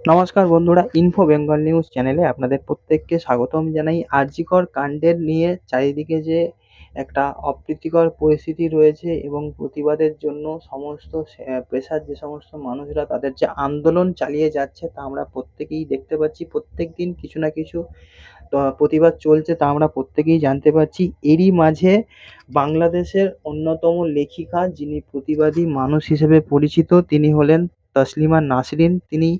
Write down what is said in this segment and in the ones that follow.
নমস্কার বন্ধুরা info Bengal news চ্যানেলে আপনাদের প্রত্যেককে স্বাগতম জানাই। আরজিকর কাণ্ডের নিয়ে চারিদিকে যে একটা অপ্রীতিকর পরিস্থিতি রয়েছে এবং প্রতিবাদের জন্য সমস্ত পেশার যে সমস্ত মানুষরা তাদের যে আন্দোলন চালিয়ে যাচ্ছে তা আমরা প্রত্যেকেই দেখতে পাচ্ছি। প্রত্যেক দিন কিছু না কিছু প্রতিবাদ চলছে তা আমরা প্রত্যেকেই জানতে পারছি। এরই মাঝে বাংলাদেশের অন্যতম লেখিকা যিনি প্রতিবাদী মানুষ হিসেবে পরিচিত, তিনি হলেন তসলিমা নাসরিন, তিনি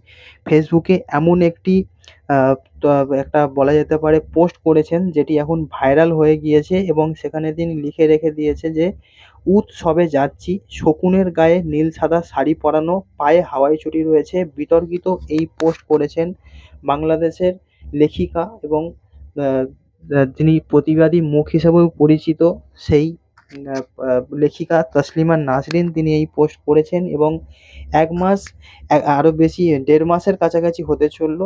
ফেসবুকে এমন একটি একটা বলা যেতে পারে পোস্ট করেছেন যেটি এখন ভাইরাল হয়ে গিয়েছে এবং সেখানে তিনি লিখে রেখে দিয়েছে যে উৎসবে যাচ্ছি, শকুনের গায়ে নীল সাদা শাড়ি পরানো, পায়ে হাওয়াই চটি রয়েছে। বিতর্কিত এই পোস্ট করেছেন বাংলাদেশের লেখিকা এবং যিনি প্রতিবাদী মুখ হিসেবেও পরিচিত সেই লেখিকা তসলিমা নাসরিন তিনি এই পোস্ট করেছেন এবং এক মাস আরও বেশি, দেড় মাসের কাছাকাছি হতে চলল।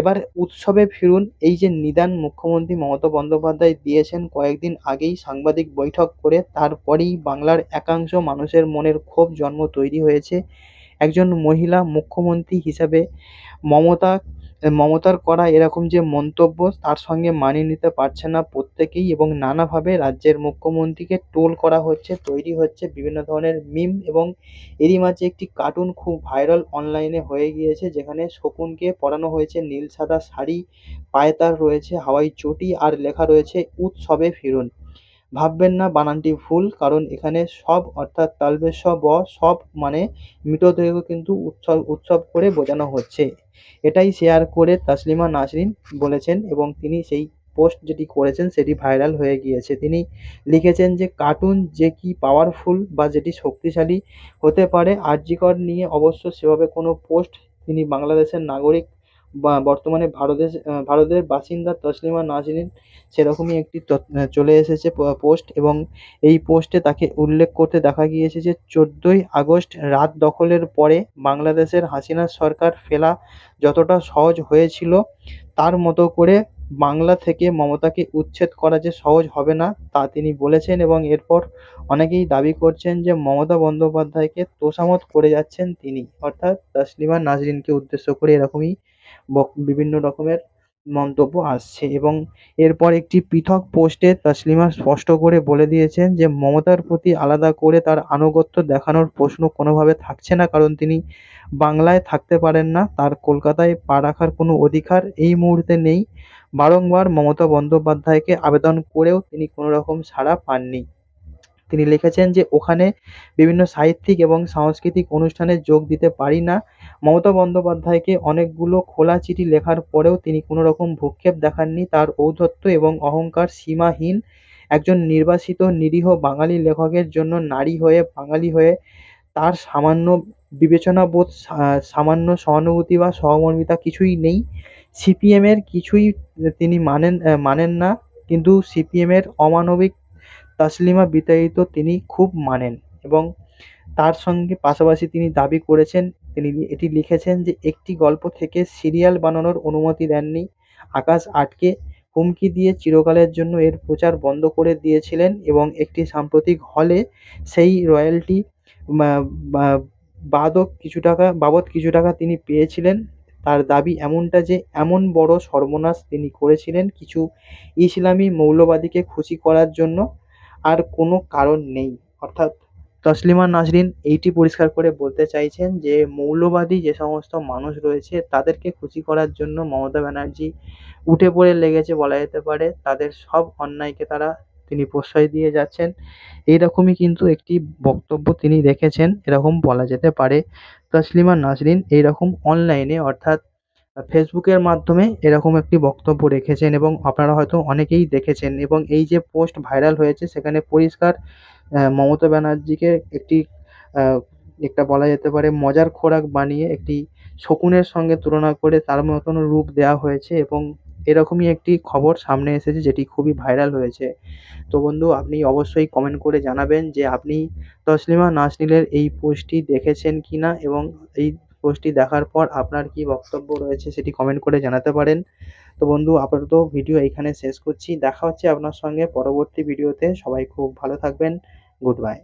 এবার উৎসবে ফিরুন, এই যে নিদান মুখ্যমন্ত্রী মমতা বন্দ্যোপাধ্যায় দিয়েছেন কয়েকদিন আগেই সাংবাদিক বৈঠক করে, তারপরেই বাংলার একাংশ মানুষের মনের ক্ষোভ জন্ম তৈরি হয়েছে। একজন মহিলা মুখ্যমন্ত্রী হিসাবে মমতা মমতার করা এরকম যে মন্তব্য তার সঙ্গে মানিয়ে নিতে পারছে না প্রত্যেকেই এবং নানাভাবে রাজ্যের মুখ্যমন্ত্রীকে ট্রোল করা হচ্ছে, তৈরি হচ্ছে বিভিন্ন ধরনের মিম এবং এরই মাঝে একটি কার্টুন খুব ভাইরাল অনলাইনে হয়ে গিয়েছে যেখানে শকুনকে পরানো হয়েছে নীল সাদা শাড়ি পায়ে তার রয়েছে হাওয়াই চটি আর লেখা রয়েছে, উৎসবে ফিরুন। ভাববেন না বানানটি ভুল, কারণ এখানে সব অর্থাৎ তালবেশ, ব, সব মানে মৃতদেহ কিন্তু উৎসব উৎসব করে বোঝানো হচ্ছে। এটাই শেয়ার করে তাসলিমা নাসরিন বলেছেন এবং তিনি সেই পোস্ট যেটি করেছেন সেটি ভাইরাল হয়ে গিয়েছে। তিনি লিখেছেন যে, কার্টুন যে কি পাওয়ারফুল বা যেটি শক্তিশালী হতে পারে, আরজিকর নিয়ে অবশ্য সেভাবে কোনো পোস্ট তিনি বাংলাদেশের নাগরিক বা বর্তমানে ভারতের ভারতের বাসিন্দা তসলিমা নাসরিন সেরকমই একটি চলে এসেছে পোস্ট এবং এই পোস্টে তাকে উল্লেখ করতে দেখা গিয়েছে যে চোদ্দোই আগস্ট রাত দখলের পরে বাংলাদেশের হাসিনা সরকার ফেলা যতটা সহজ হয়েছিল, তার মতো করে বাংলা থেকে মমতাকে উচ্ছেদ করা যে সহজ হবে না তা তিনি বলেছেন এবং এরপর অনেকেই দাবি করছেন যে মমতা বন্দ্যোপাধ্যায়কে তোষামোদ করে যাচ্ছেন তিনি। অর্থাৎ তসলিমা নাসরিনকে উদ্দেশ্য করে এরকমই বিভিন্ন রকমের মন্তব্য আসছে এবং এরপর একটি পৃথক পোস্টে তসলিমা স্পষ্ট করে বলে দিয়েছেন যে, মমতার প্রতি আলাদা করে তার আনুগত্য দেখানোর প্রশ্ন কোনোভাবে থাকছে না, কারণ তিনি বাংলায় থাকতে পারেন না। তার কলকাতায় পা রাখার কোনো অধিকার এই মুহূর্তে নেই। বারংবার মমতা বন্দ্যোপাধ্যায়কে আবেদন করেও তিনি কোনো রকম সাড়া পাননি। তিনি লিখেছেন যে, ওখানে বিভিন্ন সাহিত্যিক এবং সাংস্কৃতিক অনুষ্ঠানে যোগ দিতে পারি না। মমতা বন্দ্যোপাধ্যায়কে অনেকগুলো খোলা চিঠি লেখার পরেও তিনি কোনো রকম ভ্রূক্ষেপ দেখাননি। তার ঔদ্ধত্য এবং অহংকার সীমাহীন একজন নির্বাসিত নিরীহ বাঙালি লেখকের জন্য নারী হয়ে, বাঙালি হয়ে তার সামান্য বিবেচনাবোধ সামান্য সহানুভূতি বা সহমর্মিতা কিছুই নেই। সিপিএমের কিছুই তিনি মানেন মানেন না, কিন্তু সিপিএমের অমানবিক তাসলিমা বিতাড়িত তিনি খুব মানেন এবং তার সঙ্গে পাশাপাশি তিনি দাবি করেছেন তিনি এটি লিখেছেন যে, একটি গল্প থেকে সিরিয়াল বানানোর অনুমতি দেননি। আকাশ আটকে হুমকি দিয়ে চিরকালের জন্য এর প্রচার বন্ধ করে দিয়েছিলেন এবং একটি সাম্প্রতিক হলে সেই রয়্যালটি বাদক কিছু টাকা, বাবদ কিছু টাকা তিনি পেয়েছিলেন। তার দাবি এমনটা যে, এমন বড় সর্বনাশ তিনি করেছিলেন কিছু ইসলামী মৌলবাদীকে খুশি করার জন্য। আর কোনো কারণ নেই। অর্থাৎ তসলিমা নাসরিন এইটি পরিষ্কার করে বলতে চাইছেন যে, মৌলবাদী যে সমস্ত মানুষ রয়েছে, তাদেরকে খুশি করার জন্য মমতা ব্যানার্জি উঠে পড়ে লেগেছে বলা যেতে পারে। তাদের সব অন্যায়কে তারা, তিনি প্রশ্রয় দিয়ে যাচ্ছেন। এইরকমই কিন্তু একটি বক্তব্য তিনি রেখেছেন, এরকম বলা যেতে পারে। তসলিমা নাসরিন এইরকম অনলাইনে অর্থাৎ ফেসবুকের মাধ্যমে এরকম একটি বক্তব্য রেখেছেন এবং আপনারা হয়তো অনেকেই দেখেছেন এবং এই যে পোস্ট ভাইরাল হয়েছে, সেখানে পরিষ্কার মমতা ব্যানার্জিকে একটি একটা বলা যেতে পারে মজার খোরাক বানিয়ে একটি শকুনের সঙ্গে তুলনা করে তার মতন রূপ দেওয়া হয়েছে এবং এরকমই একটি খবর সামনে এসেছে যেটি খুবই ভাইরাল হয়েছে। তো বন্ধু, আপনি অবশ্যই কমেন্ট করে জানাবেন যে আপনি তসলিমা নাসরিনের এই পোস্টটি দেখেছেন কি না এবং এই পোস্টটি দেখার পর আপনার কী বক্তব্য রয়েছে সেটি কমেন্ট করে জানাতে পারেন। তো বন্ধু, আপাতত ভিডিও এইখানে শেষ করছি। দেখা হচ্ছে আপনার সঙ্গে পরবর্তী ভিডিওতে। সবাই খুব ভালো থাকবেন। Good bye